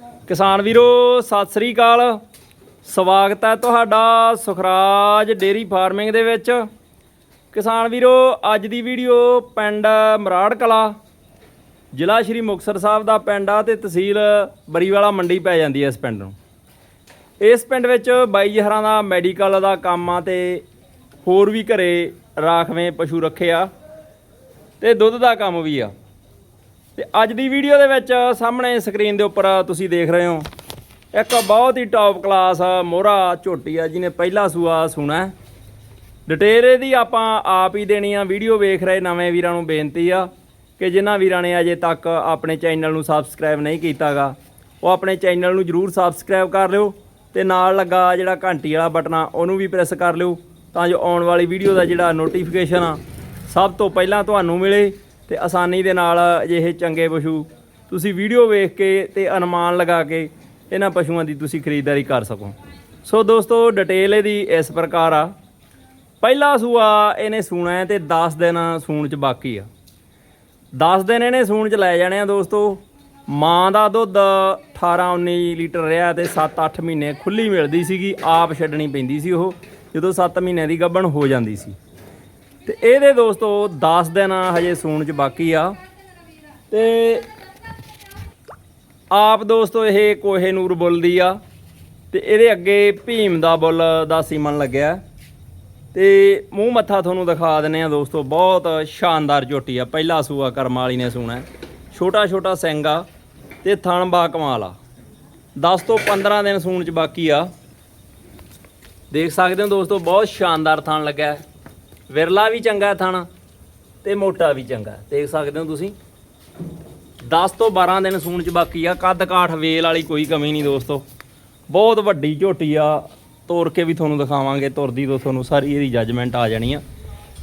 ਕਿਸਾਨ ਵੀਰੋ, ਸਤਿ ਸ੍ਰੀ ਅਕਾਲ। ਸਵਾਗਤ ਹੈ ਤੁਹਾਡਾ ਸੁਖਰਾਜ ਡੇਰੀ ਫਾਰਮਿੰਗ ਦੇ ਵਿੱਚ। ਕਿਸਾਨ ਵੀਰੋ, ਅੱਜ ਦੀ ਵੀਡੀਓ ਪਿੰਡ ਮਰਾੜ ਕਲਾ, ਜ਼ਿਲ੍ਹਾ ਸ਼੍ਰੀ ਮੁਕਤਸਰ ਸਾਹਿਬ ਦਾ ਪਿੰਡ ਆ ਤੇ ਤਹਿਸੀਲ ਬਰੀਵਾਲਾ ਮੰਡੀ ਪੈ ਜਾਂਦੀ ਹੈ ਇਸ ਪਿੰਡ ਨੂੰ। ਇਸ ਪਿੰਡ ਵਿੱਚ ਬਾਈ ਜਹਰਾਂ ਦਾ ਮੈਡੀਕਲ ਦਾ ਕੰਮ ਆ ਤੇ ਹੋਰ ਵੀ ਘਰੇ ਰਾਖਵੇਂ ਪਸ਼ੂ ਰੱਖੇ ਆ ਤੇ ਦੁੱਧ ਦਾ ਕੰਮ ਵੀ ਆ। ਤੇ ਅੱਜ ਦੀ ਵੀਡੀਓ ਦੇ ਵਿੱਚ ਸਾਹਮਣੇ ਸਕਰੀਨ ਦੇ ਉੱਪਰ ਤੁਸੀਂ ਦੇਖ ਰਹੇ ਹੋ, ਇੱਕ ਬਹੁਤ ਹੀ ਟੌਪ ਕਲਾਸ ਮੋਹਰਾ ਝੋਟੀ ਆ ਜਿਹਨੇ ਪਹਿਲਾ ਸੂਆ ਸੁਣਾ ਡਿਟੇਲ ਇਹਦੀ ਆਪਾਂ ਆਪ ਹੀ ਦੇਣੀ ਆ ਵੀਡੀਓ ਵੇਖ ਰਹੇ ਨਵੇਂ ਵੀਰਾਂ ਨੂੰ ਬੇਨਤੀ ਆ ਕਿ ਜਿਨ੍ਹਾਂ ਵੀਰਾਂ ਨੇ ਅਜੇ ਤੱਕ ਆਪਣੇ ਚੈਨਲ ਨੂੰ ਸਬਸਕ੍ਰਾਈਬ ਨਹੀਂ ਕੀਤਾਗਾ, ਉਹ ਆਪਣੇ ਚੈਨਲ ਨੂੰ ਜਰੂਰ ਸਬਸਕ੍ਰਾਈਬ ਕਰ ਲਿਓ ਤੇ ਨਾਲ ਲੱਗਾ ਜਿਹੜਾ ਘੰਟੀ ਵਾਲਾ ਬਟਨ ਆ, ਉਹਨੂੰ ਵੀ ਪ੍ਰੈਸ ਕਰ ਲਿਓ ਤਾਂ ਜੋ ਆਉਣ ਵਾਲੀ ਵੀਡੀਓ ਦਾ ਜਿਹੜਾ ਨੋਟੀਫਿਕੇਸ਼ਨ ਆ, ਸਭ ਤੋਂ ਪਹਿਲਾਂ ਤੁਹਾਨੂੰ ਮਿਲੇ। ਤੇ ਆਸਾਨੀ ਦੇ ਨਾਲ ਅਜਿਹੇ ਚੰਗੇ ਪਸ਼ੂ ਤੁਸੀਂ ਵੀਡੀਓ ਵੇਖ ਕੇ ਤੇ ਅਨੁਮਾਨ ਲਗਾ ਕੇ ਇਹਨਾਂ ਪਸ਼ੂਆਂ ਦੀ ਤੁਸੀਂ ਖਰੀਦਦਾਰੀ ਕਰ ਸਕੋ। ਸੋ ਦੋਸਤੋ ਡਿਟੇਲ ਇਹਦੀ ਇਸ ਪ੍ਰਕਾਰ ਆ। ਪਹਿਲਾ ਸੂਆ ਇਹਨੇ ਸੂਣਾ ਹੈ ਤੇ 10 ਦਿਨ ਸੂਣ ਚ ਬਾਕੀ ਆ। 10 ਦਿਨ ਇਹਨੇ ਸੂਣ ਚ ਲੈ ਜਾਣੇ ਆ ਦੋਸਤੋ। ਮਾਂ ਦਾ ਦੁੱਧ 18 19 ਲੀਟਰ ਰਿਹਾ ਤੇ 7-8 ਮਹੀਨੇ ਖੁੱਲੀ ਮਿਲਦੀ ਸੀਗੀ, ਆਪ ਛੱਡਣੀ ਪੈਂਦੀ ਸੀ ਉਹ। ਜਦੋਂ 7 ਮਹੀਨਿਆਂ ਦੀ ਗੱਭਣ ਹੋ ਜਾਂਦੀ ਸੀ। ਤੇ ਇਹਦੇ ਦੋਸਤੋ 10 ਦਿਨ ਹਜੇ ਸੂਣ ਚ ਬਾਕੀ ਆ। ਤੇ ਆਪ ਦੋਸਤੋ, ਇਹ ਕੋਹੇ ਨੂਰ ਬੁੱਲ ਦੀ ਆ। ਤੇ ਇਹਦੇ ਅੱਗੇ ਭੀਮ ਦਾ ਬੁੱਲ ਦਾ ਸੀਮਨ ਲੱਗਿਆ। ਤੇ ਮੂੰਹ ਮੱਥਾ ਤੁਹਾਨੂੰ ਦਿਖਾ ਦਿੰਨੇ ਆ ਦੋਸਤੋ, ਬਹੁਤ ਸ਼ਾਨਦਾਰ ਝੋਟੀ ਆ। ਪਹਿਲਾ ਸੂਆ ਕਰਮ ਵਾਲੀ ਨੇ ਸੂਣਾ। ਛੋਟਾ ਛੋਟਾ ਸਿੰਘ ਆ ਤੇ ਥਣ ਬਾ ਕਮਾਲ ਆ। 10 ਤੋਂ 15 ਦਿਨ ਸੂਣ ਚ ਬਾਕੀ ਆ। ਦੇਖ ਸਕਦੇ ਹੋ ਦੋਸਤੋ, ਬਹੁਤ ਸ਼ਾਨਦਾਰ ਥਣ ਲੱਗਾ ਵਿਰਲਾ ਵੀ ਚੰਗਾ ਹੈ ਥਣ ਤੇ ਮੋਟਾ ਵੀ ਚੰਗਾ। ਦੇਖ ਸਕਦੇ ਹੋ ਤੁਸੀਂ। 10 ਤੋਂ 12 ਦਿਨ ਸੂਣ ਚ ਬਾਕੀ ਆ, ਕੱਦ ਕਾਠ ਵੇਲ ਵਾਲੀ ਕੋਈ ਕਮੀ ਨਹੀਂ ਦੋਸਤੋ। ਬਹੁਤ ਵੱਡੀ ਝੋਟੀ ਆ ਤੋੜ ਕੇ ਵੀ ਤੁਹਾਨੂੰ ਦਿਖਾਵਾਂਗੇ, ਤੁਰਦੀ ਤੋਂ ਤੁਹਾਨੂੰ ਸਾਰੀ ਇਹਦੀ ਜੱਜਮੈਂਟ ਆ ਜਾਣੀ ਆ।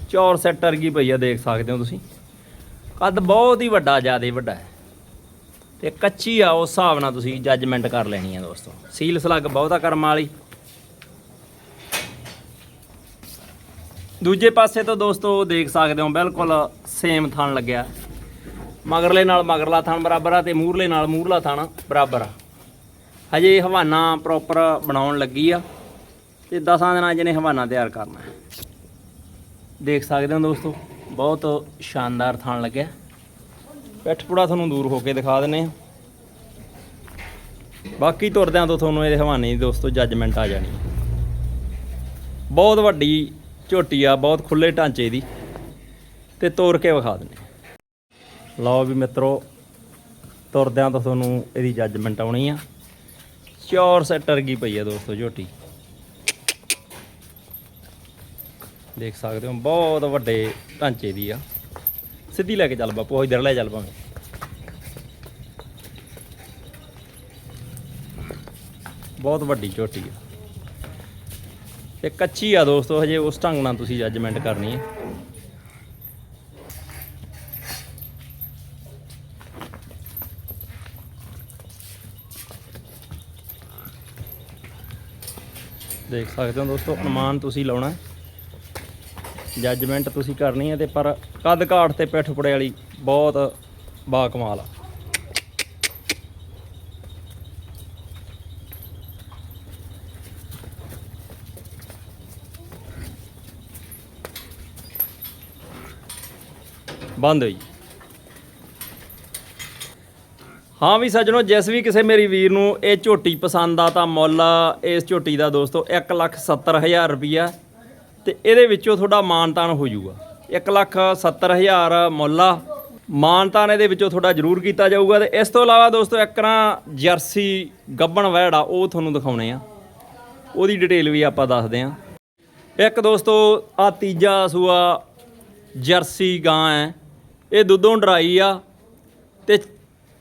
ਚੌਰ ਸੈਟਰ ਵਰਗੀ ਪਈ ਆ, ਦੇਖ ਸਕਦੇ ਹੋ ਤੁਸੀਂ। ਕੱਦ ਬਹੁਤ ਹੀ ਵੱਡਾ, ਜ਼ਿਆਦਾ ਵੱਡਾ ਹੈ। ਤੇ ਕੱਚੀ ਆ, ਉਸ ਹਿਸਾਬ ਨਾਲ ਤੁਸੀਂ ਜੱਜਮੈਂਟ ਕਰ ਲੈਣੀ ਆ ਦੋਸਤੋ। ਸੀਲ ਸਲੱਗ ਬਹੁਤਾ ਕਰਮ ਵਾਲੀ। ਦੂਜੇ ਪਾਸੇ ਤੋਂ ਦੋਸਤੋ ਦੇਖ ਸਕਦੇ ਹੋ, ਬਿਲਕੁਲ ਸੇਮ ਥਣ ਲੱਗਿਆ। ਮਗਰਲੇ ਨਾਲ ਮਗਰਲਾ ਥਣ ਬਰਾਬਰ ਆ ਤੇ ਮੂਰਲੇ ਨਾਲ ਮੂਰਲਾ ਥਣ ਬਰਾਬਰ ਆ। ਹਜੇ ਹਵਾਨਾ ਪ੍ਰੋਪਰ ਬਣਾਉਣ ਲੱਗੀ ਆ ਤੇ 10 ਦਿਨਾਂ ਜਿਹਨੇ ਹਵਾਨਾ ਤਿਆਰ ਕਰਨਾ ਦੇਖ ਸਕਦੇ ਹੋ ਦੋਸਤੋ, ਬਹੁਤ ਸ਼ਾਨਦਾਰ ਥਾਣ ਲੱਗਿਆ। ਪਿੱਠ ਪੁੜਾ ਤੁਹਾਨੂੰ ਦੂਰ ਹੋ ਕੇ ਦਿਖਾ ਦਿੰਨੇ ਆ। ਬਾਕੀ ਤੁਰਦਿਆਂ ਤੋਂ ਤੁਹਾਨੂੰ ਇਹਦੇ ਹਵਾਨੇ ਦੀ ਦੋਸਤੋ ਜੱਜਮੈਂਟ ਆ ਜਾਣੀ। ਬਹੁਤ ਵੱਡੀ ਝੋਟੀ ਆ, ਬਹੁਤ ਖੁੱਲੇ ਢਾਂਚੇ ਦੀ। ਤੇ ਤੋੜ ਕੇ ਵਿਖਾ ਦਿੰਦੇ ਲਓ ਵੀ ਮਿੱਤਰੋ, ਤੁਰਦਿਆਂ ਤਾਂ ਤੁਹਾਨੂੰ ਇਹਦੀ ਜੱਜਮੈਂਟ ਆਉਣੀ ਆ। ਚੌਰ ਸੈਟਰ ਕੀ ਪਈ ਆ ਦੋਸਤੋ ਝੋਟੀ। ਦੇਖ ਸਕਦੇ ਹੋ, ਬਹੁਤ ਵੱਡੇ ਢਾਂਚੇ ਦੀ ਆ। ਸਿੱਧੀ ਲੈ ਕੇ ਚੱਲ ਬਾਪੂ ਇਧਰ ਲੈ ਚੱਲ ਭਾਵੇਂ। ਬਹੁਤ ਵੱਡੀ ਝੋਟੀ ਆ। ਤੇ ਕੱਚੀ ਆ ਦੋਸਤੋ, ਹਜੇ ਉਸ ਢੰਗ ਨਾਲ ਤੁਸੀਂ ਜੱਜਮੈਂਟ ਕਰਨੀ ਹੈ। ਦੇਖ ਸਕਦੇ ਹੋ ਦੋਸਤੋ, ਅਨੁਮਾਨ ਤੁਸੀਂ ਲਾਉਣਾ ਜੱਜਮੈਂਟ ਤੁਸੀਂ ਕਰਨੀ ਹੈ ਤੇ ਪਰ ਕੱਦ ਕਾਠ ਤੇ ਪਿੱਠ ਪੁੜੇ ਵਾਲੀ ਬਹੁਤ ਬਾ ਕਮਾਲ ਆ। ਬੰਦ ਹੋਈ। ਹਾਂ ਵੀ ਸੱਜਣੋ, ਜਿਸ ਵੀ ਕਿਸੇ ਮੇਰੀ ਵੀਰ ਨੂੰ ਇਹ ਝੋਟੀ ਪਸੰਦ ਆ, ਤਾਂ ਮੁੱਲ ਇਸ ਝੋਟੀ ਦਾ ਦੋਸਤੋ 170000 ਰੁਪਈਆ ਤੇ ਇਹਦੇ ਵਿੱਚੋਂ ਤੁਹਾਡਾ ਮਾਨਤਾਨ ਹੋ ਜਾਊਗਾ। 170000 ਮੁੱਲ ਆ। ਮਾਨਤਾਨ ਇਹਦੇ ਵਿੱਚੋਂ ਤੁਹਾਡਾ ਜ਼ਰੂਰ ਕੀਤਾ ਜਾਊਗਾ ਤੇ ਇਸ ਤੋਂ ਇਲਾਵਾ ਦੋਸਤੋ, ਇੱਕ ਨਾ ਜਰਸੀ ਗੱਬਣ ਵੈੜ ਆ, ਉਹ ਤੁਹਾਨੂੰ ਦਿਖਾਉਣੇ ਆ। ਉਹਦੀ ਡਿਟੇਲ ਵੀ ਆਪਾਂ ਦੱਸਦੇ ਆ। ਇੱਕ ਦੋਸਤੋ ਆ ਤੀਜਾ ਸੂਆ ਜਰਸੀ ਗਾਂ ਹੈ। ਇਹ ਦੁੱਧੋਂ ਡਰਾਈ ਆ ਤੇ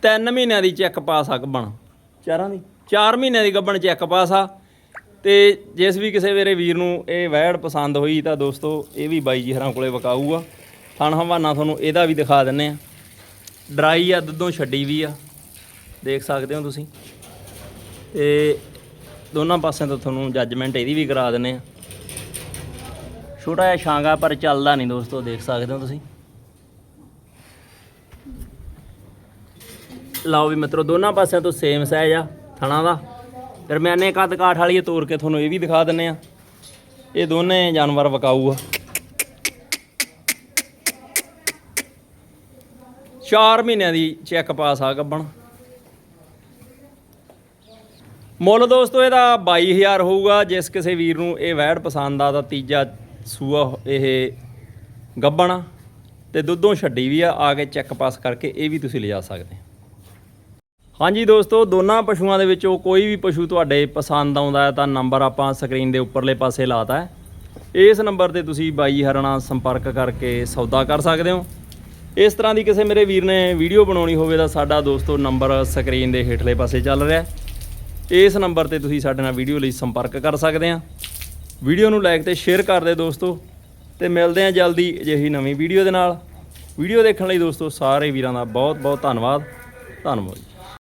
3 ਮਹੀਨਿਆਂ ਦੀ ਚੈੱਕ ਪਾਸ ਆ ਗੱਬਣ। ਚਾਰਾਂ ਦੀ? 4 ਮਹੀਨਿਆਂ ਦੀ ਗੱਬਣ ਚੈੱਕ ਪਾਸ ਆ ਤੇ ਜਿਸ ਵੀ ਕਿਸੇ ਮੇਰੇ ਵੀਰ ਨੂੰ ਇਹ ਵੈੜ ਪਸੰਦ ਹੋਈ ਤਾਂ ਦੋਸਤੋ ਇਹ ਵੀ ਬਾਈ ਜੀ ਹਰਾਂ ਕੋਲੇ ਵਿਕਾਊ ਆ ਥਣ ਹਵਾਨਾ ਤੁਹਾਨੂੰ ਇਹਦਾ ਵੀ ਦਿਖਾ ਦਿੰਨੇ ਆ। ਡਰਾਈ ਆ ਦੁੱਧੋਂ ਛੱਡੀ ਵੀ ਆ। ਦੇਖ ਸਕਦੇ ਹੋ ਤੁਸੀਂ। ਤੇ ਦੋਨਾਂ ਪਾਸਿਆਂ ਤੋਂ ਤੁਹਾਨੂੰ ਜੱਜਮੈਂਟ ਇਹਦੀ ਵੀ ਕਰਾ ਦਿੰਨੇ ਆ। ਛੋਟਾ ਜਿਹਾ ਛਾਂਗਾ ਪਰ ਚੱਲਦਾ ਨਹੀਂ ਦੋਸਤੋ ਦੇਖ ਸਕਦੇ ਹੋ ਤੁਸੀਂ। ਲਓ ਵੀ ਮਿੱਤਰੋ, ਦੋਨਾਂ ਪਾਸਿਆਂ ਤੋਂ ਸੇਮ ਸਾਈਜ਼ ਆ ਥਣਾ ਦਾ। ਦਰਮਿਆਨੇ ਕੱਦ ਕਾਠ ਵਾਲੀ ਇਹ ਤੋੜ ਕੇ ਤੁਹਾਨੂੰ ਇਹ ਵੀ ਦਿਖਾ ਦਿੰਨੇ ਆ। ਇਹ ਦੋਨੇ ਜਾਨਵਰ ਵਕਾਊ ਆ। 4 ਮਹੀਨਿਆਂ ਦੀ ਚੈੱਕ ਪਾਸ ਆ ਗੱਬਣ। ਮੁੱਲ ਦੋਸਤੋ, ਇਹਦਾ 22000 ਹੋਊਗਾ, ਜਿਸ ਕਿਸੇ ਵੀਰ ਨੂੰ ਇਹ ਵੈੜ ਪਸੰਦ ਆ, ਤਾਂ ਤੀਜਾ ਸੂਆ ਇਹ ਗੱਬਣ ਤੇ ਦੁੱਧੋਂ ਛੱਡੀ ਵੀ ਆ ਆ ਕੇ ਚੈੱਕ ਪਾਸ ਕਰਕੇ ਇਹ ਵੀ ਤੁਸੀਂ ਲਿਜਾ ਸਕਦੇ ਹਾਂਜੀ ਦੋਸਤੋ, ਦੋਨਾਂ ਪਸ਼ੂਆਂ ਦੇ ਵਿੱਚੋਂ ਕੋਈ ਵੀ ਪਸ਼ੂ ਤੁਹਾਡੇ ਪਸੰਦ ਆਉਂਦਾ ਹੈ ਤਾਂ ਨੰਬਰ ਆਪਾਂ ਸਕਰੀਨ ਦੇ ਉੱਪਰਲੇ ਪਾਸੇ ਲਾਤਾ ਹੈ। ਇਸ ਨੰਬਰ ਤੇ ਤੁਸੀਂ ਬਾਈ ਹਰਣਾ ਸੰਪਰਕ ਕਰਕੇ ਸੌਦਾ ਕਰ ਸਕਦੇ ਹੋ। ਇਸ ਤਰ੍ਹਾਂ ਦੀ ਕਿਸੇ ਮੇਰੇ ਵੀਰ ਨੇ ਵੀਡੀਓ ਬਣਾਉਣੀ ਹੋਵੇ ਤਾਂ ਸਾਡਾ ਦੋਸਤੋ ਨੰਬਰ ਸਕਰੀਨ ਦੇ ਹੇਠਲੇ ਪਾਸੇ ਚੱਲ ਰਿਹਾ ਹੈ। ਇਸ ਨੰਬਰ ਤੇ ਤੁਸੀਂ ਸਾਡੇ ਨਾਲ ਵੀਡੀਓ ਲਈ ਸੰਪਰਕ ਕਰ ਸਕਦੇ ਆ ਵੀਡੀਓ ਨੂੰ ਲਾਈਕ ਤੇ ਸ਼ੇਅਰ ਕਰ ਦਿਓ ਦੋਸਤੋ ਤੇ ਮਿਲਦੇ ਆ ਜਲਦੀ ਅਜਿਹੀ ਨਵੀਂ ਵੀਡੀਓ ਦੇ ਨਾਲ। ਵੀਡੀਓ ਦੇਖਣ ਲਈ ਦੋਸਤੋ ਸਾਰੇ ਵੀਰਾਂ ਦਾ ਬਹੁਤ ਬਹੁਤ ਧੰਨਵਾਦ। ਧੰਨਵਾਦ ਜੀ।